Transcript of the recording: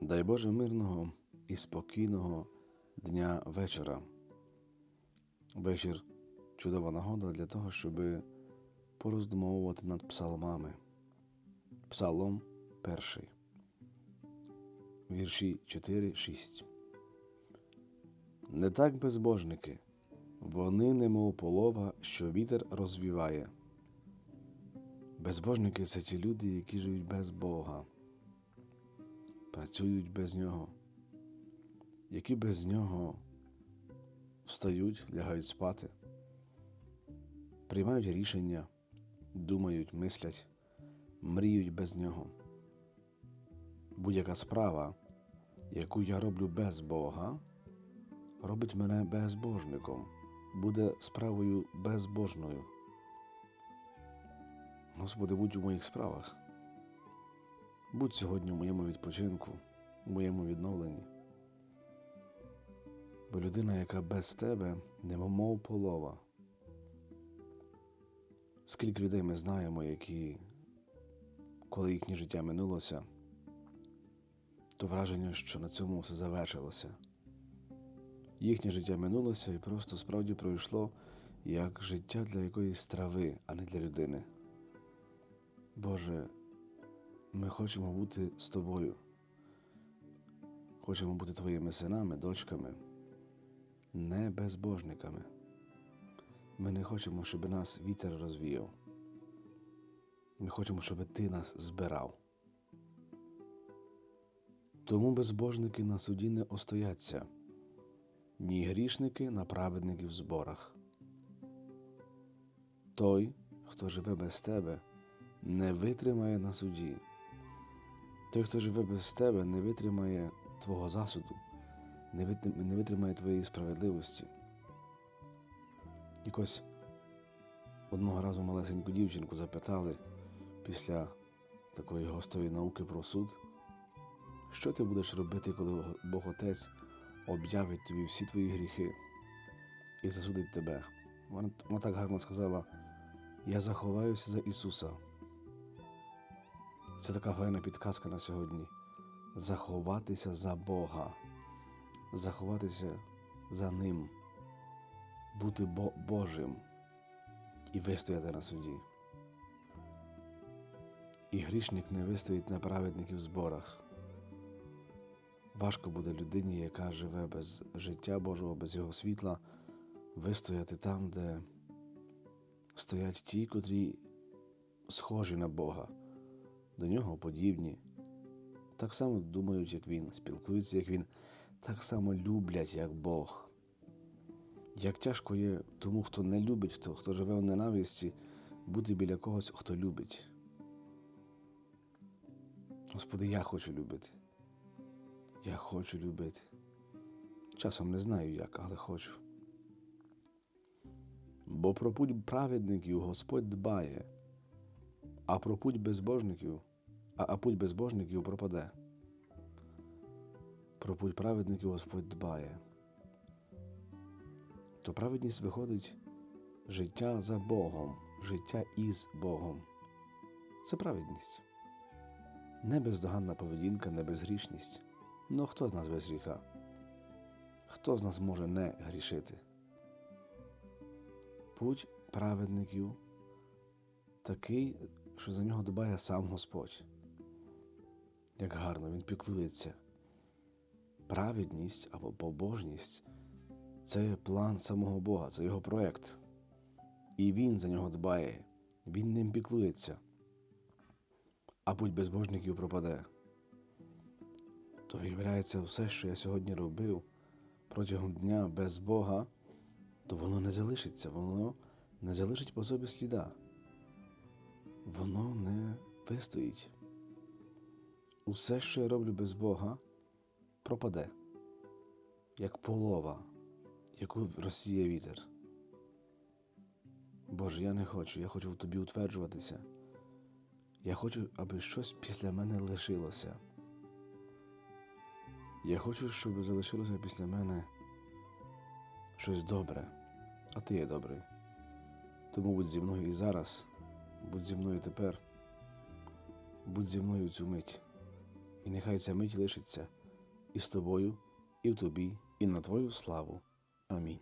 Дай Боже мирного і спокійного дня вечора. Вечір чудова нагода для того, щоб пороздумовувати над псалмами. Псалом перший. Вірші 4-6. Не так безбожники, вони немов полова, що вітер розвіває. Безбожники це ті люди, які живуть без Бога, працюють без Нього, які без Нього встають, лягають спати, приймають рішення, думають, мислять, мріють без Нього. Будь-яка справа, яку я роблю без Бога, робить мене безбожником, буде справою безбожною. Господи, будь у моїх справах. Будь сьогодні в моєму відпочинку, в моєму відновленні. Бо людина, яка без тебе, немов полова. Скільки людей ми знаємо, які, коли їхнє життя минулося, то враження, що на цьому все завершилося. Їхнє життя минулося і просто справді пройшло як життя для якоїсь трави, а не для людини. Боже, ми хочемо бути з тобою. Хочемо бути твоїми синами, дочками, не безбожниками. Ми не хочемо, щоб нас вітер розвіяв. Ми хочемо, щоб ти нас збирав. Тому безбожники на суді не остояться, ні грішники на праведників зборах. Той, хто живе без тебе, не витримає на суді. Той, хто живе без тебе, не витримає твого засуду, не витримає твоєї справедливості. Якось одного разу малесеньку дівчинку запитали після такої гостової науки про суд, що ти будеш робити, коли Бог Отець об'явить тобі всі твої гріхи і засудить тебе. Вона так гарно сказала: Я заховаюся за Ісуса. Це така файна підказка на сьогодні. Заховатися за Бога, заховатися за Ним, бути Бо- Божим і вистояти на суді. І грішник не вистоїть на праведників зборах. Важко буде людині, яка живе без життя Божого, без його світла, вистояти там, де стоять ті, котрі схожі на Бога до нього подібні, так само думають, як він, спілкуються, як він, так само люблять, як Бог. Як тяжко є тому, хто не любить, хто, хто живе в ненависті, бути біля когось, хто любить. Господи, я хочу любити. Я хочу любити. Часом не знаю як, але хочу. Бо про путь праведників Господь дбає, а про путь безбожників, а, а путь безбожників пропаде. Про путь праведників Господь дбає. То праведність виходить життя за Богом, життя із Богом. Це праведність. Не бездоганна поведінка, не безгрішність. Ну хто з нас без гріха? Хто з нас може не грішити? Путь праведників такий, що за нього дбає сам Господь. Як гарно він піклується. Праведність або побожність це план самого Бога, це його проєкт. І він за нього дбає, він ним піклується. А путь безбожників пропаде. То виявляється, все, що я сьогодні робив протягом дня без Бога, то воно не залишиться, воно не залишить по собі сліда воно не вистоїть. Усе, що я роблю без Бога, пропаде, як полова, яку розсіє вітер. Боже, я не хочу, я хочу в тобі утверджуватися. Я хочу, аби щось після мене лишилося. Я хочу, щоб залишилося після мене щось добре, а ти є добрий. Тому будь зі мною і зараз, будь зі мною тепер, будь зі мною цю мить і нехай ця мить лишиться і з тобою, і в тобі, і на Твою славу. Амінь.